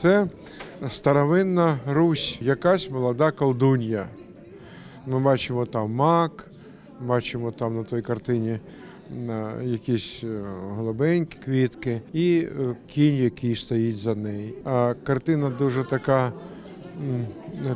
Це старовинна Русь, якась молода колдун'я. Ми бачимо там мак, бачимо там на той картині якісь е, голубенькі квітки і е, кінь, який стоїть за нею. А картина дуже така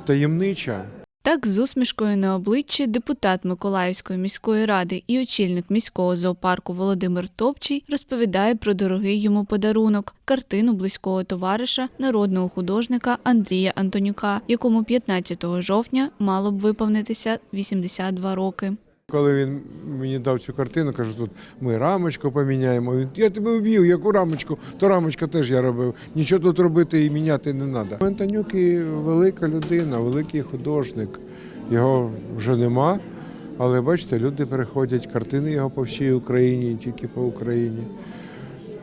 таємнича. Так, з усмішкою на обличчі депутат Миколаївської міської ради і очільник міського зоопарку Володимир Топчий розповідає про дорогий йому подарунок картину близького товариша, народного художника Андрія Антонюка, якому 15 жовтня мало б виповнитися 82 роки. Коли він мені дав цю картину, кажу, тут ми рамочку поміняємо. Він, я тебе вб'ю, яку рамочку, то рамочка теж я робив. Нічого тут робити і міняти не треба. Антонюк і велика людина, великий художник. Його вже нема. Але бачите, люди переходять, картини його по всій Україні, тільки по Україні.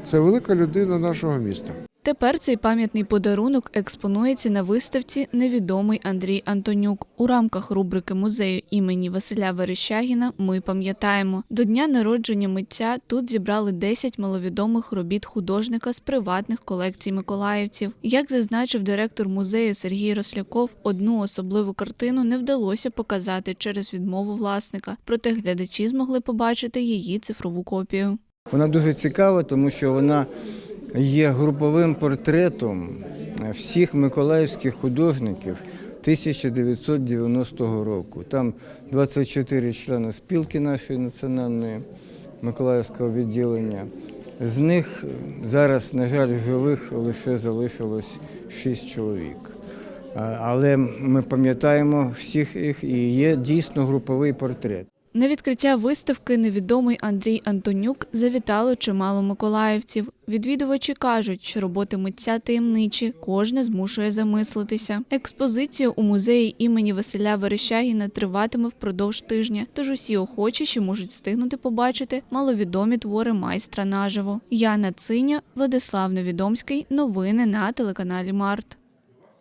Це велика людина нашого міста. Тепер цей пам'ятний подарунок експонується на виставці Невідомий Андрій Антонюк. У рамках рубрики музею імені Василя Верещагіна Ми пам'ятаємо. До дня народження митця тут зібрали 10 маловідомих робіт художника з приватних колекцій миколаївців. Як зазначив директор музею Сергій Росляков, одну особливу картину не вдалося показати через відмову власника, проте глядачі змогли побачити її цифрову копію. Вона дуже цікава, тому що вона є груповим портретом всіх миколаївських художників 1990 року. Там 24 члени спілки нашої національної Миколаївського відділення. З них зараз, на жаль, живих лише залишилось 6 чоловік. Але ми пам'ятаємо всіх їх і є дійсно груповий портрет. На відкриття виставки невідомий Андрій Антонюк завітало чимало миколаївців. Відвідувачі кажуть, що роботи митця таємничі, кожне змушує замислитися. Експозиція у музеї імені Василя Верещагіна триватиме впродовж тижня, тож усі охочі ще можуть встигнути побачити маловідомі твори майстра наживо. Яна Циня, Владислав Невідомський. Новини на телеканалі Март.